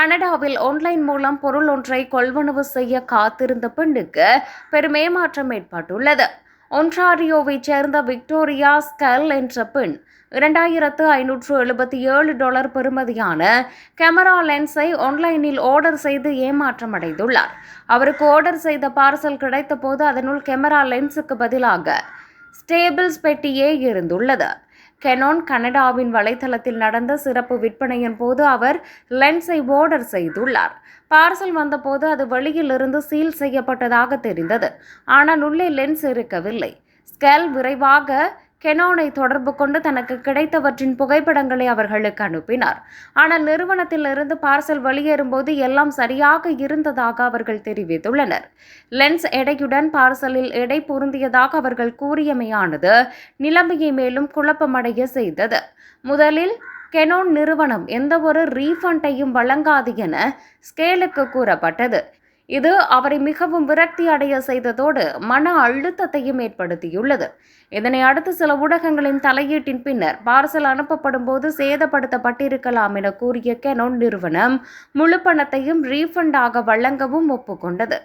கனடாவில் ஆன்லைன் மூலம் பொருள் ஒன்றை கொள்வனவு செய்ய காத்திருந்த பெண்ணுக்கு பெரும் ஏமாற்றம் ஏற்பட்டுள்ளது. ஒன்றாரியோவைச் சேர்ந்த விக்டோரியா ஸ்கல் என்ற பெண் இரண்டாயிரத்து ஐநூற்று எழுபத்தி ஏழு டாலர் பெறுமதியான கேமரா லென்ஸை ஆன்லைனில் ஆர்டர் செய்து ஏமாற்றம் அடைந்துள்ளார் அவருக்கு ஆர்டர் செய்த பார்சல் கிடைத்தபோது அதனுள் கேமரா லென்ஸுக்கு பதிலாக ஸ்டேபிள்ஸ் பெட்டியே இருந்துள்ளது. கெனோன் கனடாவின் வலைத்தளத்தில் நடந்த சிறப்பு விற்பனையின் போது அவர் லென்ஸை ஆர்டர் செய்துள்ளார். பார்சல் வந்தபோது அது வெளியிலிருந்து சீல் செய்யப்பட்டதாக தெரிந்தது. ஆனால் உள்ளே லென்ஸ் இருக்கவில்லை. ஸ்கேல் விரைவாக கெனோனை தொடர்பு கொண்டு தனக்கு கிடைத்தவற்றின் புகைப்படங்களை அவர்களுக்கு அனுப்பினார். ஆனால் நிறுவனத்திலிருந்து பார்சல் வெளியேறும்போது எல்லாம் சரியாக இருந்ததாக அவர்கள் தெரிவித்துள்ளனர். லென்ஸ் எடையுடன் பார்சலில் எடை பொருந்தியதாக அவர்கள் கூறியமையானது நிலைமையை மேலும் குழப்பமடைய செய்தது. முதலில் கெனோன் நிறுவனம் எந்தவொரு ரீஃபண்டையும் வழங்காது என ஸ்கேலுக்கு கூறப்பட்டது. இது அவரை மிகவும் விரக்தி அடைய செய்ததோடு மன அழுத்தத்தையும் ஏற்படுத்தியுள்ளது. இதனை அடுத்து சில ஊடகங்களின் தலையீட்டின் பின்னர் பார்சல் அனுப்பப்படும் போது சேதப்படுத்தப்பட்டிருக்கலாம் என கூறிய கெனோன் நிறுவனம் முழு பணத்தையும் ரீஃபண்டாக வழங்கவும் ஒப்புக்கொண்டது.